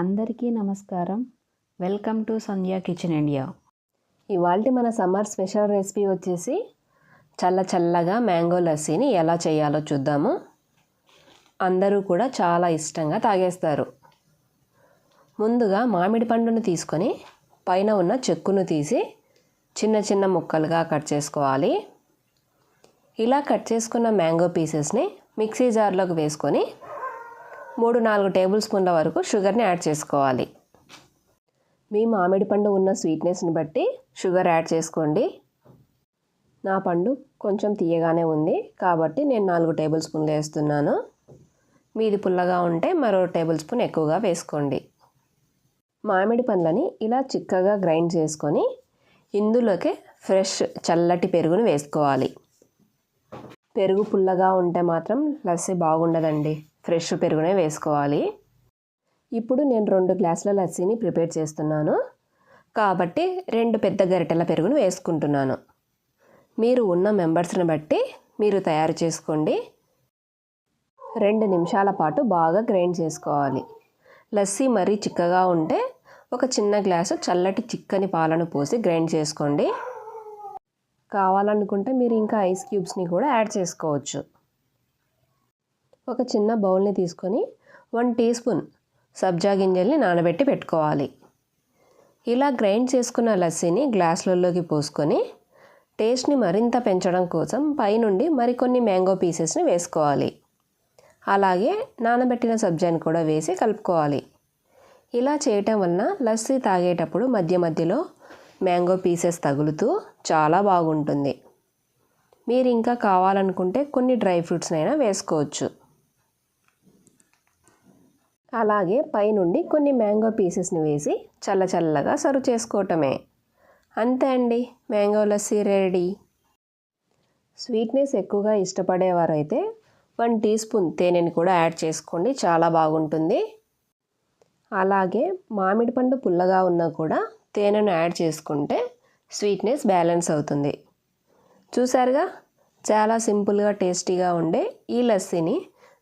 అందరికీ నమస్కారం. Welcome to Sandhya kitchen India. ఇవాళ మన సమ్మర్ స్పెషల్ రెసిపీ వచ్చేసి చల్ల చల్లగా మ్యాంగో లస్సీని ఎలా చేయాలో చూద్దాము. అందరూ కూడా చాలా ఇష్టంగా తాగేస్తారు. ముందుగా మామిడి పండును తీసుకొని పైన ఉన్న చెక్కును తీసి చిన్న చిన్న ముక్కలుగా కట్ చేసుకోవాలి. ఇలా కట్ చేసుకున్న మ్యాంగో పీసెస్ని మిక్సీ జార్లోకి వేసుకొని మూడు నాలుగు టేబుల్ స్పూన్ల వరకు షుగర్ని యాడ్ చేసుకోవాలి. మీ మామిడి పండు ఉన్న స్వీట్నెస్ని బట్టి షుగర్ యాడ్ చేసుకోండి. నా పండు కొంచెం తీయగానే ఉంది కాబట్టి నేను నాలుగు టేబుల్ స్పూన్లు వేస్తున్నాను. మీది పుల్లగా ఉంటే మరో టేబుల్ స్పూన్ ఎక్కువగా వేసుకోండి. మామిడి పండ్లని ఇలా చిక్కగా గ్రైండ్ చేసుకొని ఇందులోకి ఫ్రెష్ చల్లటి పెరుగును వేసుకోవాలి. పెరుగు పుల్లగా ఉంటే మాత్రం లస్సీ బాగుండదండి. ఫ్రెష్ పెరుగునే వేసుకోవాలి. ఇప్పుడు నేను రెండు గ్లాసుల లస్సీని ప్రిపేర్ చేస్తున్నాను. కాబట్టి రెండు పెద్ద గరిటెల పెరుగును వేసుకుంటున్నాను. మీరు ఉన్న మెంబర్స్ని బట్టి మీరు తయారు చేసుకోండి. రెండు నిమిషాల పాటు బాగా గ్రైండ్ చేసుకోవాలి. లస్సీ మరీ చిక్కగా ఉంటే ఒక చిన్న గ్లాసు చల్లటి చిక్కని పాలను పోసి గ్రైండ్ చేసుకోండి. కావాలనుకుంటే మీరు ఇంకా ఐస్ క్యూబ్స్ని కూడా యాడ్ చేసుకోవచ్చు. ఒక చిన్న బౌల్ని తీసుకొని వన్ టీ స్పూన్ సబ్జా గింజల్ని నానబెట్టి పెట్టుకోవాలి. ఇలా గ్రైండ్ చేసుకున్న లస్సీని గ్లాసులలోకి పోసుకొని టేస్ట్ని మరింత పెంచడం కోసం పైనుండి మరికొన్ని మ్యాంగో పీసెస్ని వేసుకోవాలి. అలాగే నానబెట్టిన సబ్జాని కూడా వేసి కలుపుకోవాలి. ఇలా చేయటం వలన లస్సీ తాగేటప్పుడు మధ్య మధ్యలో మ్యాంగో పీసెస్ తగులుతూ చాలా బాగుంటుంది. మీరు ఇంకా కావాలనుకుంటే కొన్ని డ్రై ఫ్రూట్స్నైనా వేసుకోవచ్చు. అలాగే పైనుండి కొన్ని మ్యాంగో పీసెస్ని వేసి చల్ల చల్లగా సర్వ్ చేసుకోవటమే. అంతే అండి మ్యాంగో లస్సీ రెడీ. స్వీట్నెస్ ఎక్కువగా ఇష్టపడేవారైతే వన్ టీ స్పూన్ తేనెని కూడా యాడ్ చేసుకోండి చాలా బాగుంటుంది. అలాగే మామిడి పండు పుల్లగా ఉన్నా కూడా తేనెను యాడ్ చేసుకుంటే స్వీట్నెస్ బ్యాలెన్స్ అవుతుంది. చూసారుగా చాలా సింపుల్గా టేస్టీగా ఉండే ఈ లస్సీని